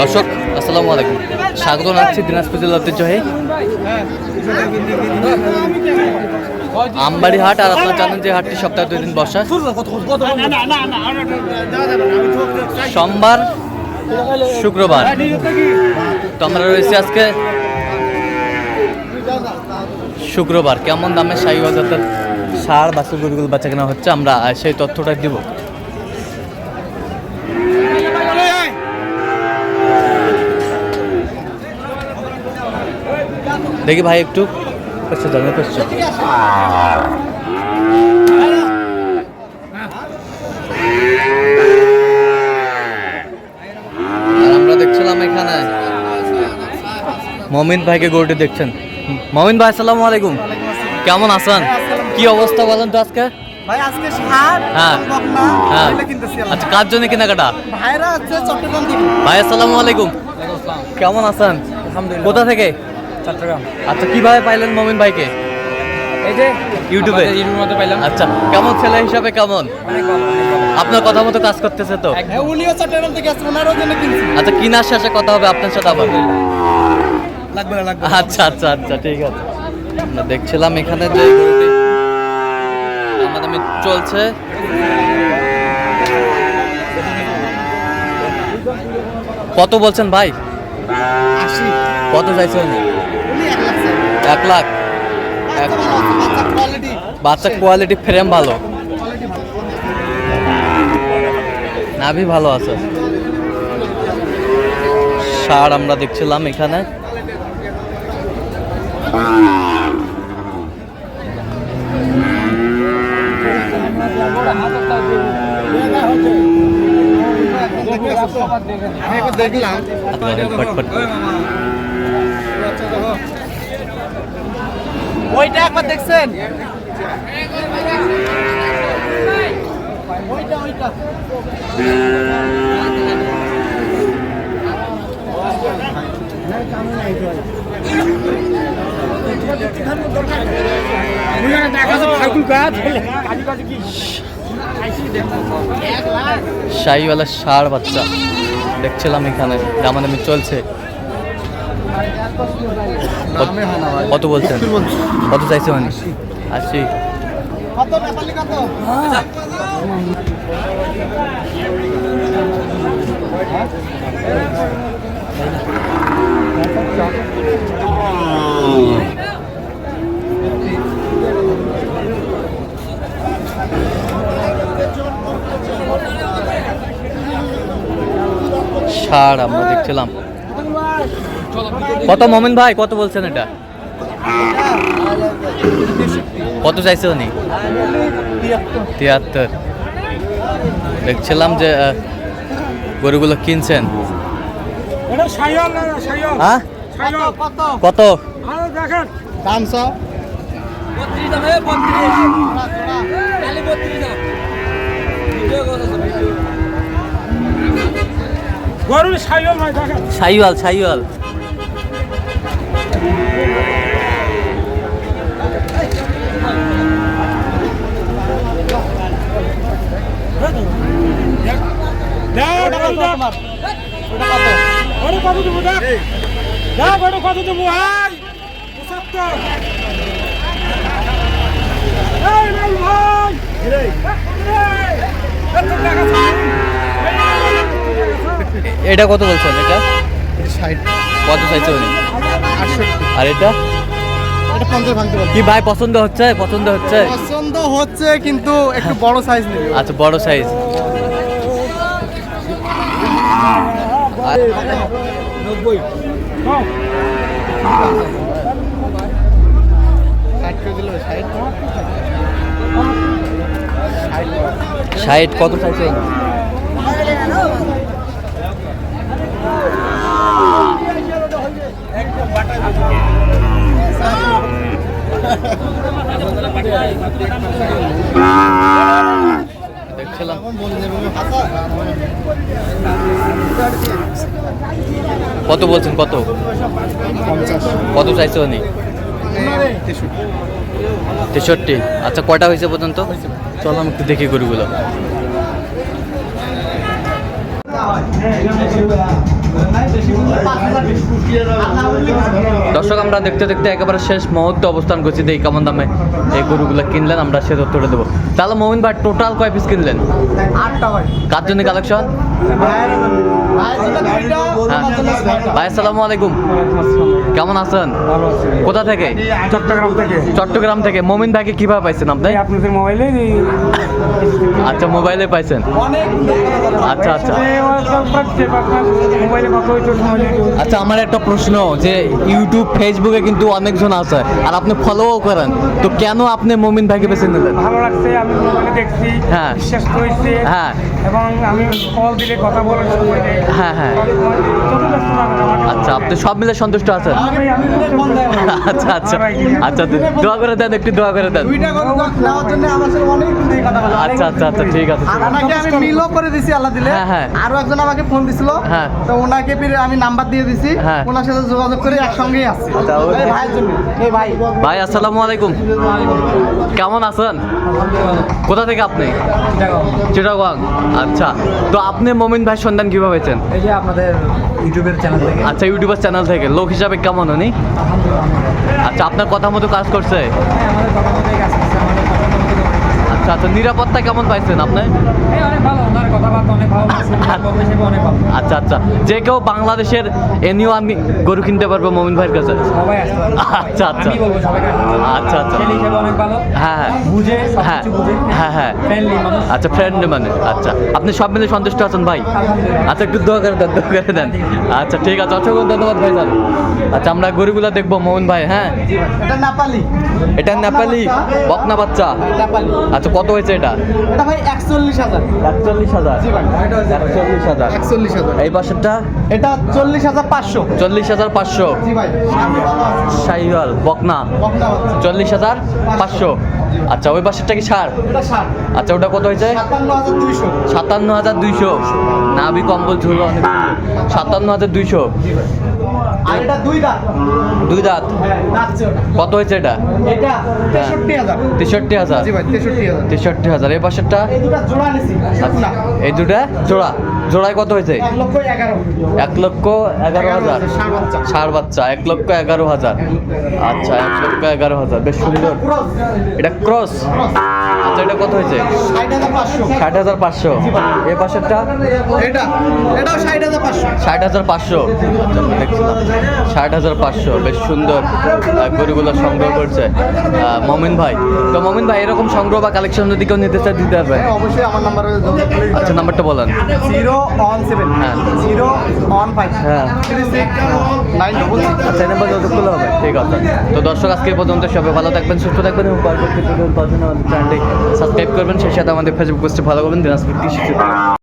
দর্শক, আসসালামু আলাইকুম। স্বাগত জানাচ্ছি দিনাজপুর জেলা ঐতিহ্যবাহী আমবাড়ি হাট আর আপনারা জানেন যে হাটটি সপ্তাহে দুই দিন বসা। সোমবার, শুক্রবার। তো আমরা রয়েছি আজকে শুক্রবার। কেমন দামে শাহী সার বাসুর গরুগুলো বাচ্চা কেনা হচ্ছে আমরা, সেই তথ্যটা দিব। দেখি ভাই একটু আমরা দেখছিলাম এখানে মমিন ভাইকে গরুটি দেখছেন। মমিন ভাই আসসালামু আলাইকুম। কেমন আছেন? কি অবস্থা বলেন তো আজকে? ভাই আজকে সার হ্যাঁ। হ্যাঁ। আচ্ছা কার জন্য কেনাকাটা? ভাইরা হচ্ছে চট্টগ্রাম ভাই আসসালামু আলাইকুম। কেমন আছেন? কোথা থেকে? চট্টগ্রাম। আচ্ছা কীভাবে পাইলেন মমিন ভাইকে? এই যে ইউটিউবে? ইউটিউবের মধ্যে পাইলাম। আচ্ছা কেমন ছেলে হিসাবে কেমন? আপনার কথা মতো কাজ করতেছে তো? হ্যাঁ উনিও চট্টগ্রাম থেকে আসছে ওনারও জন্য কিনছি। আচ্ছা কিনার শেষে কথা হবে আপনার সাথে আবার লাগবে না লাগবে আচ্ছা আচ্ছা আচ্ছা ঠিক আছে। দেখছিলাম এখানে যে গরুটি দামাদামি চলছে। কত বলছেন ভাই? কত চাইছে উনি উনি এক লাখ। বাচ্চা কোয়ালিটি ফ্রেম ভালো। নাভি ভালো আছে। সার আমরা দেখছিলাম এখানে। দেখলাম আপনাদের ফটফট করে। ওইটা একবার দেখছেন? ওইটা ওইটা। সার বাচ্চা। দেখছিলাম এখানে দামাদামি চলছে। কত- বলছেন? কত চাইছে মানে আশি। কত সার আমরা দেখছিলাম। কত মমিন ভাই কত বলছেন এটা? কত চাইছে উনি? তিয়াত্তর। দেখছিলাম যে গরুগুলো কিনছেন। হ্যাঁ? কত? সাইওয়াল সাইওয়াল। কত দেবো দেখ দেবো ভাই পঁচাত্তর। এটা কত বলছেন এটা কত চাইছে উনি আর এটা? কি ভাই পছন্দ হচ্ছে? পছন্দ হচ্ছে? পছন্দ হচ্ছে কিন্তু একটু বড় সাইজ নেবে। আচ্ছা বড় সাইজ। ষাট কত চাইছে কত বলছেন, কত? কত চাইছে উনি? তেষট্টি। আচ্ছা কয়টা হয়েছে পর্যন্ত? চলো আমি একটু দেখি গরুগুলো। দর্শক, আমরা দেখতে দেখতে একেবারে শেষ মুহূর্তে অবস্থান করছি। এই কেমন দামে এই গরুগুলো কিনলেন, আমরা সে তথ্যটা দেবো। তাহলে মোমিন ভাই টোটাল কয় পিস কিনলেন? কার জন্য কালেকশন। ভাই, আসসালামু আলাইকুম। কেমন আছেন? কোথা থেকে? চট্টগ্রাম থেকে। চট্টগ্রাম থেকে মমিন ভাইকে কীভাবে পাইছেন আপনি? আপনাদের মোবাইলে আচ্ছা মোবাইলে পাইছেন। আচ্ছা আচ্ছা। মোবাইলে সময় আচ্ছা আমার একটা প্রশ্ন যে ইউটিউব ফেসবুকে কিন্তু অনেকজন আছে আর আপনি ফলোও করেন। তো কেন আপনি মমিন ভাইকে বেছে নিলেন? ভালো লাগছে আমি মোবাইলে দেখছি হ্যাঁ। বিশ্বাস হয়েছে হ্যাঁ। এবং আমি কল দিলে কথা বলার সময় হ্যাঁ, হ্যাঁ। আচ্ছা আপনি সব মিলে সন্তুষ্ট আছেন? আমি- আমি আচ্ছা আচ্ছা। আচ্ছা দোয়া করে দেন একটু দোয়া করে দেন। আচ্ছা আচ্ছা আচ্ছা ঠিক আছে ওনাকে আমি মিলও করে দিছি আল্লাহ দিলে। হ্যাঁ, হ্যাঁ। আরও একজন আমাকে ফোন দিছিল। হ্যাঁ। তো ওনাকে ফিরে আমি নাম্বার দিয়ে দিছি। হ্যাঁ। ওনার সাথে যোগাযোগ করে একসঙ্গেই আচ্ছা, ভাই। ভাই আসসালামু আলাইকুম। কেমন আছেন? কোথা থেকে আপনি? চিটাগং। আচ্ছা তো আপনি মমিন ভাই সন্ধান কীভাবে পেয়েছেন? এই যে আপনাদের ইউটিউবের চ্যানেল থেকে। আচ্ছা ইউটিউবার চ্যানেল থেকে। লোক হিসাবে কেমন উনি? আচ্ছা আপনার কথা মতো কাজ করছে? হ্যাঁ, আমাদের কথা মতোই কাজ করছে আমাদের কথা মতো আচ্ছা আচ্ছা নিরাপত্তা কেমন পাইছেন আপনি? এই অনেক ভালো ওনার কথাবার্তা অনেক ভালো লাগছে ওনার কথা হিসেবে অনেক ভালো। আচ্ছা আচ্ছা যে কেউ বাংলাদেশের এনিও আমি গরু কিনতে পারব মমিন ভাইয়ের কাছে। আচ্ছা, আচ্ছা। আচ্ছা, আচ্ছা। ছেলে হিসেবে অনেক ভালো। হ্যাঁ হ্যাঁ। সব হ্যাঁ হ্যাঁ হ্যাঁ। আচ্ছা ফ্রেন্ড মানে আচ্ছা আপনি সব মিলে সন্তুষ্ট আছেন ভাই? আচ্ছা একটু দোয়া করে দেন দোয়া করে দেন। আচ্ছা ঠিক আছে অসংখ্য ধন্যবাদ ভাই স্যার আচ্ছা আমরা গরুগুলা দেখব মোহন ভাই হ্যাঁ? এটা নেপালি। এটা নেপালি? বকনা বাচ্চা। আচ্ছা কত হয়েছে এটা? এটা ভাই একচল্লিশ হাজার। একচল্লিশ হাজার। একচল্লিশ হাজার। একচল্লিশ হাজার। এই পাশেরটা? এটা চল্লিশ হাজার পাঁচশো। চল্লিশ হাজার পাঁচশো। শাহিওয়াল বকনা। চল্লিশ হাজার পাঁচশো। আচ্ছা ওই পাশেরটা কি সার? আচ্ছা ওটা কত হয়েছে? সাতান্ন হাজার দুইশো। সাতান্ন হাজার দুইশো। নাভি কম্বল ঝুলো অনেক সাতান্ন হাজার দুইশো। আর এটা দুই দাঁত। দুই দাঁত? হ্যাঁ কত হয়েছে এটা? এটা তেষট্টি হাজার। তেষট্টি হাজার? জি ভাই তেষট্টি হাজার। তেষট্টি হাজার। এই পাশেরটা? এই দুটা জোড়া নিছি আচ্ছা এই দুটা? জোড়া? জোড়ায় কত হয়েছে? এক লক্ষ এগারো হাজার। ষাট বাচ্চা। এক লক্ষ এগারো হাজার। আচ্ছা এক লক্ষ এগারো হাজার। বেশ সুন্দর। এটা ক্রস আচ্ছা এটা কত হয়েছে? ষাট হাজার পাঁচশো। এই পাশেরটা? এটা এটাও ষাট হাজার পাঁচশো। ষাট হাজার পাঁচশো। আচ্ছা দেখছিলাম। ষাট হাজার পাঁচশো বেশ সুন্দর গরুগুলো সংগ্রহ করছে। মমিন ভাই তো মমিন ভাই এরকম সংগ্রহ বা কালেকশন যদি কেউ নিতে চায় দিতে পারবে? হ্যাঁ অবশ্যই আমার নাম্বারে আচ্ছা নাম্বারটা বলেন। জিরো ওয়ান সেভেন হ্যাঁ। জিরো ওয়ান ফাইভ হ্যাঁ। নাইন ডবল আচ্ছা নাম্বার যত খুলে হবে। ঠিক আছে। তো দর্শক আজকে পর্যন্ত সবাই ভালো থাকবেন সুস্থ থাকবেন এবং পরবর্তী আমাদের চ্যানেলটি সাবস্ক্রাইব করবেন সেই সাথে আমাদের ফেসবুক পোস্টে ভালো করবেন দিনাজপুর কৃষি।